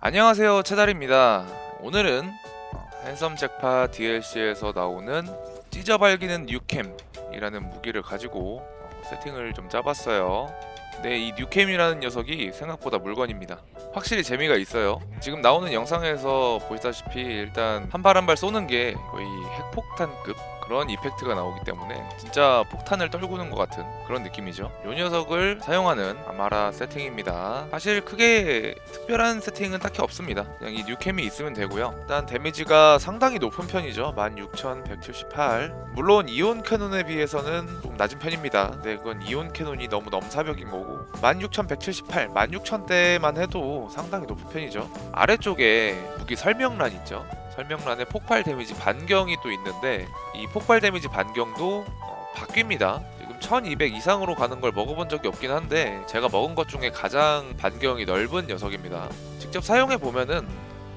안녕하세요 채달입니다 오늘은 핸섬 잭파 DLC에서 나오는 찢어발기는 뉴캠이라는 무기를 가지고 어, 세팅을 좀 짜봤어요 네, 이 뉴캠이라는 녀석이 생각보다 물건입니다. 확실히 재미가 있어요. 지금 나오는 영상에서 보시다시피 일단 한 발 한 발 쏘는 게 거의 핵폭탄급 그런 이펙트가 나오기 때문에 진짜 폭탄을 떨구는 것 같은 그런 느낌이죠. 이 녀석을 사용하는 아마라 세팅입니다. 사실 크게 특별한 세팅은 딱히 없습니다. 그냥 이 뉴캠이 있으면 되고요. 일단 데미지가 상당히 높은 편이죠. 16,178. 물론 이온 캐논에 비해서는 좀 낮은 편입니다. 네, 그건 이온 캐논이 너무 넘사벽인 거고 16,178, 16,000대만 해도 상당히 높은 편이죠. 아래쪽에 무기 설명란 있죠. 설명란에 폭발 데미지 반경이 또 있는데 이 폭발 데미지 반경도 어, 바뀝니다. 지금 1200 이상으로 가는 걸 먹어본 적이 없긴 한데 제가 먹은 것 중에 가장 반경이 넓은 녀석입니다. 직접 사용해 보면은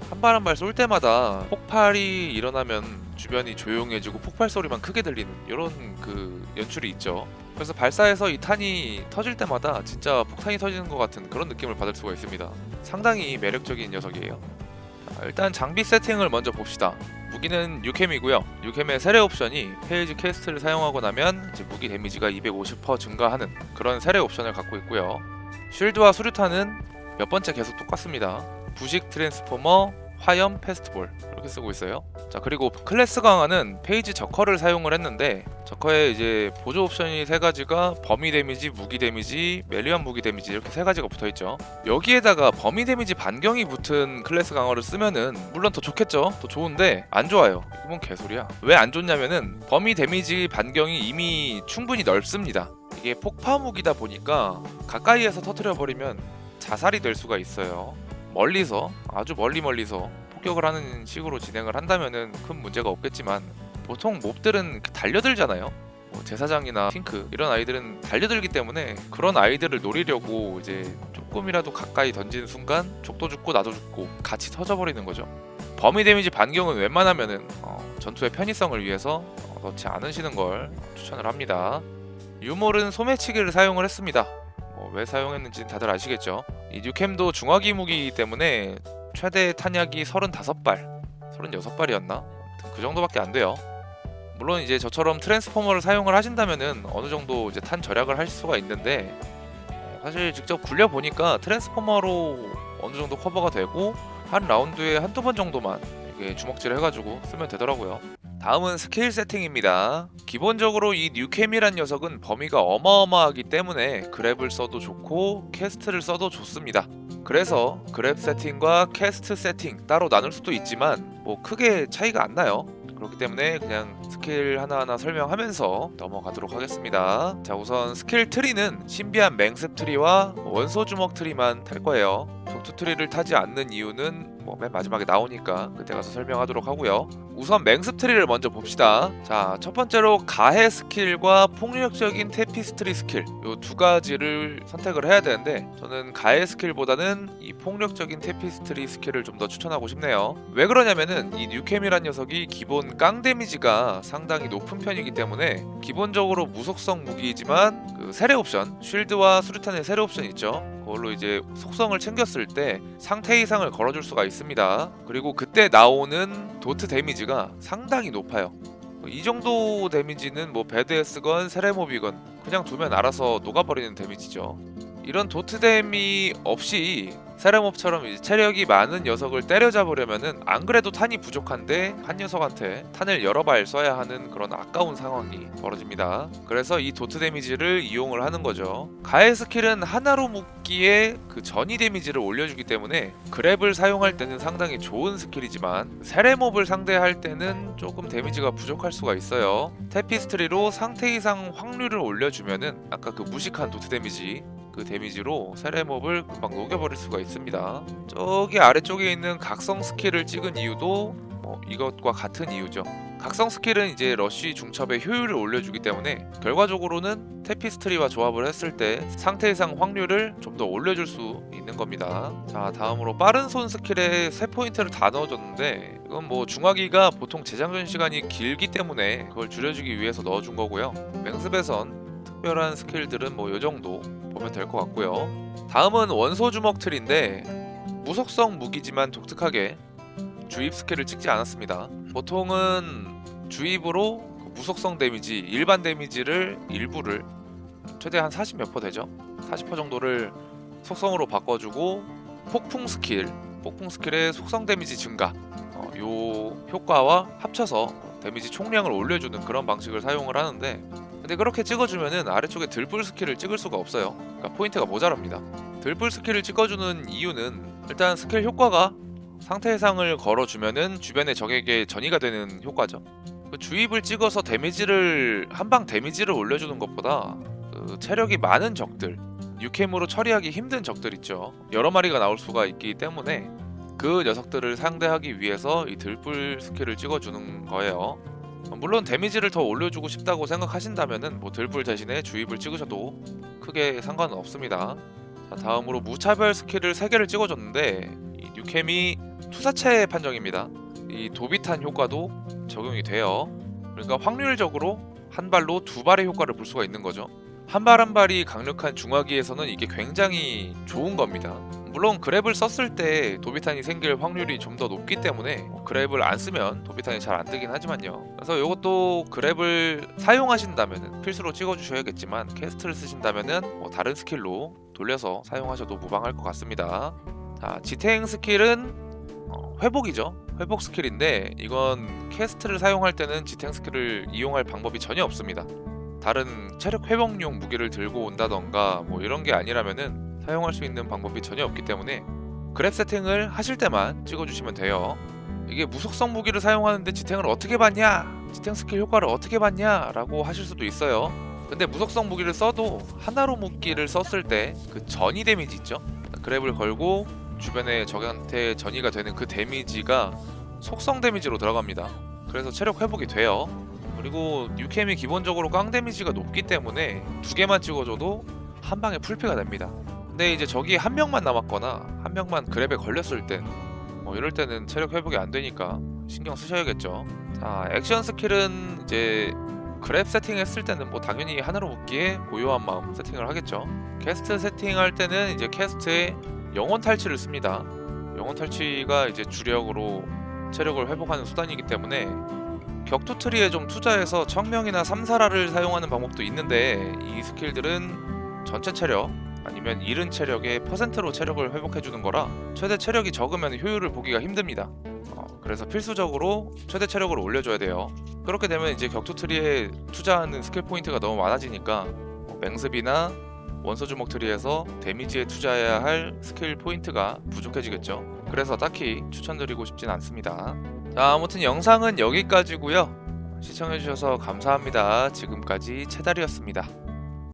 한 발 한 발 쏠 때마다 폭발이 일어나면 주변이 조용해지고 폭발 소리만 크게 들리는 이런 그 연출이 있죠. 그래서 발사해서 이 탄이 터질 때마다 진짜 폭탄이 터지는 것 같은 그런 느낌을 받을 수가 있습니다. 상당히 매력적인 녀석이에요. 자, 일단 장비 세팅을 먼저 봅시다. 무기는 유캠이고요. 유캠의 세례 옵션이 페이지 퀘스트를 사용하고 나면 이제 무기 데미지가 250% 증가하는 그런 세례 옵션을 갖고 있고요. 쉴드와 수류탄은 몇 번째 계속 똑같습니다. 부식 트랜스포머, 화염, 페스트볼 이렇게 쓰고 있어요. 자 그리고 클래스 강화는 페이지 저커를 사용을 했는데 저커에 이제 보조 옵션이 세 가지가 범위 데미지, 무기 데미지, 멜리언 무기 데미지 이렇게 세 가지가 붙어 있죠. 여기에다가 범위 데미지 반경이 붙은 클래스 강화를 쓰면은 물론 더 좋겠죠. 더 좋은데 안 좋아요. 뭔 개소리야. 왜 안 좋냐면은 범위 데미지 반경이 이미 충분히 넓습니다. 이게 폭파 무기다 보니까 가까이에서 터트려 버리면 자살이 될 수가 있어요. 멀리서 아주 멀리 멀리서 폭격을 하는 식으로 진행을 한다면은 큰 문제가 없겠지만 보통 몹들은 달려들잖아요. 뭐 제사장이나 핑크 이런 아이들은 달려들기 때문에 그런 아이들을 노리려고 이제 조금이라도 가까이 던지는 순간 족도 죽고 나도 죽고 같이 터져버리는 거죠. 범위 데미지 반경은 웬만하면은 어, 전투의 편의성을 위해서 어, 넣지 않으시는 걸 추천을 합니다. 유몰은 소매치기를 사용을 했습니다. 뭐 왜 사용했는지 다들 아시겠죠? 이 뉴캠도 중화기 무기이기 때문에 최대 탄약이 35발, 36발이었나? 그 정도밖에 안 돼요. 물론 이제 저처럼 트랜스포머를 사용을 하신다면은 어느 정도 이제 탄 절약을 하실 수가 있는데 어, 사실 직접 굴려 보니까 트랜스포머로 어느 정도 커버가 되고 한 라운드에 한두 번 정도만 이게 주먹질 해가지고 쓰면 되더라고요. 다음은 스킬 세팅입니다. 기본적으로 이 뉴캠이란 녀석은 범위가 어마어마하기 때문에 그랩을 써도 좋고 캐스트를 써도 좋습니다. 그래서 그랩 세팅과 캐스트 세팅 따로 나눌 수도 있지만 뭐 크게 차이가 안 나요. 그렇기 때문에 그냥 스킬 하나하나 설명하면서 넘어가도록 하겠습니다. 자 우선 스킬 트리는 신비한 맹습 트리와 원소 주먹 트리만 탈 거예요. 독투 트리를 타지 않는 이유는 뭐 맨 마지막에 나오니까 그때 가서 설명하도록 하고요. 우선 맹습 트리를 먼저 봅시다. 자, 첫 번째로 가해 스킬과 폭력적인 테피스트리 스킬 요 두 가지를 선택을 해야 되는데 저는 가해 스킬보다는 이 폭력적인 테피스트리 스킬을 좀 더 추천하고 싶네요. 왜 그러냐면은 이 뉴캠이란 녀석이 기본 깡 데미지가 상당히 높은 편이기 때문에 기본적으로 무속성 무기이지만 그 세례 옵션, 쉴드와 수류탄의 세례 옵션 있죠. 그걸로 이제 속성을 챙겼을 때 상태 이상을 걸어줄 수가 있습니다. 그리고 그때 나오는 도트 데미지가 상당히 높아요. 이 정도 데미지는 뭐 배드에스건 세레모비건 그냥 두면 알아서 녹아버리는 데미지죠. 이런 도트 데미 없이 세레몹처럼 체력이 많은 녀석을 때려잡으려면은 안 그래도 탄이 부족한데 한 녀석한테 탄을 여러 발 써야 하는 그런 아까운 상황이 벌어집니다. 그래서 이 도트 데미지를 이용을 하는 거죠. 가해 스킬은 하나로 묶기에 그 전이 데미지를 올려주기 때문에 그랩을 사용할 때는 상당히 좋은 스킬이지만 세레몹을 상대할 때는 조금 데미지가 부족할 수가 있어요. 테피스트리로 상태 이상 확률을 올려주면은 아까 그 무식한 도트 데미지 그 데미지로 세레몹을 금방 녹여버릴 수가 있습니다. 저기 아래쪽에 있는 각성 스킬을 찍은 이유도 뭐 이것과 같은 이유죠. 각성 스킬은 이제 러쉬 중첩의 효율을 올려주기 때문에 결과적으로는 테피스트리와 조합을 했을 때 상태 이상 확률을 좀 더 올려줄 수 있는 겁니다. 자 다음으로 빠른 손 스킬에 세 포인트를 다 넣어줬는데 이건 뭐 중화기가 보통 재장전 시간이 길기 때문에 그걸 줄여주기 위해서 넣어준 거고요. 맹습에선 특별한 스킬들은 뭐 요 정도 보면 될 것 같고요. 다음은 원소 주먹 틀인데 무속성 무기지만 독특하게 주입 스킬을 찍지 않았습니다. 보통은 주입으로 그 무속성 데미지, 일반 데미지를 일부를 최대 한 40 몇 퍼 되죠. 40% 정도를 속성으로 바꿔주고 폭풍 스킬, 폭풍 스킬의 속성 데미지 증가, 어, 요 효과와 합쳐서 데미지 총량을 올려주는 그런 방식을 사용을 하는데 근데 그렇게 찍어주면은 아래쪽에 들불 스킬을 찍을 수가 없어요. 그러니까 포인트가 모자랍니다. 들불 스킬을 찍어주는 이유는 일단 스킬 효과가 상태 해상을 걸어주면은 주변의 적에게 전이가 되는 효과죠. 그 주입을 찍어서 데미지를 한 방 데미지를 올려주는 것보다 그 체력이 많은 적들, 유캠으로 처리하기 힘든 적들 있죠. 여러 마리가 나올 수가 있기 때문에 그 녀석들을 상대하기 위해서 이 들불 스킬을 찍어주는 거예요. 물론 데미지를 더 올려주고 싶다고 생각하신다면은 뭐 들불 대신에 주입을 찍으셔도 크게 상관은 없습니다. 자, 다음으로 무차별 스킬을 3개를 찍어줬는데 이 뉴캠이 투사체 판정입니다. 이 도비탄 효과도 적용이 돼요. 그러니까 확률적으로 한 발로 두 발의 효과를 볼 수가 있는 거죠. 한 발한 발이 강력한 중화기에서는 이게 굉장히 좋은 겁니다. 물론 그랩을 썼을 때 도비탄이 생길 확률이 좀 더 높기 때문에 뭐 그랩을 안 쓰면 도비탄이 잘 안 뜨긴 하지만요. 그래서 이것도 그랩을 사용하신다면 필수로 찍어주셔야겠지만 캐스트를 쓰신다면은 뭐 다른 스킬로 돌려서 사용하셔도 무방할 것 같습니다. 자, 지탱 스킬은 어, 회복이죠. 회복 스킬인데 이건 캐스트를 사용할 때는 지탱 스킬을 이용할 방법이 전혀 없습니다. 다른 체력 회복용 무기를 들고 온다던가 뭐 이런 게 아니라면은 사용할 수 있는 방법이 전혀 없기 때문에 그랩 세팅을 하실 때만 찍어주시면 돼요. 이게 무속성 무기를 사용하는데 지탱을 어떻게 받냐? 지탱 스킬 효과를 어떻게 받냐? 라고 하실 수도 있어요. 근데 무속성 무기를 써도 하나로 무기를 썼을 때 그 전이 데미지 있죠? 그랩을 걸고 주변에 적한테 전이가 되는 그 데미지가 속성 데미지로 들어갑니다. 그래서 체력 회복이 돼요. 그리고 뉴캠이 기본적으로 깡 데미지가 높기 때문에 두 개만 찍어줘도 한 방에 풀피가 됩니다. 근데 이제 적이 한 명만 남았거나 한 명만 그랩에 걸렸을 땐 뭐 이럴 때는 체력 회복이 안 되니까 신경 쓰셔야겠죠. 자, 액션 스킬은 이제 그랩 세팅했을 때는 뭐 당연히 하나로 묶기에 고요한 마음 세팅을 하겠죠. 캐스트 세팅할 때는 이제 캐스트에 영혼 탈취를 씁니다. 영혼 탈취가 이제 주력으로 체력을 회복하는 수단이기 때문에 격투 트리에 좀 투자해서 청명이나 삼사라를 사용하는 방법도 있는데 이 스킬들은 전체 체력 아니면 잃은 체력의 퍼센트로 체력을 회복해주는 거라 최대 체력이 적으면 효율을 보기가 힘듭니다. 어, 그래서 필수적으로 최대 체력을 올려줘야 돼요. 그렇게 되면 이제 격투 트리에 투자하는 스킬 포인트가 너무 많아지니까 뭐 맹습이나 원소 주먹 트리에서 데미지에 투자해야 할 스킬 포인트가 부족해지겠죠. 그래서 딱히 추천드리고 싶진 않습니다. 자, 아무튼 영상은 여기까지고요. 시청해주셔서 감사합니다. 지금까지 채달이었습니다.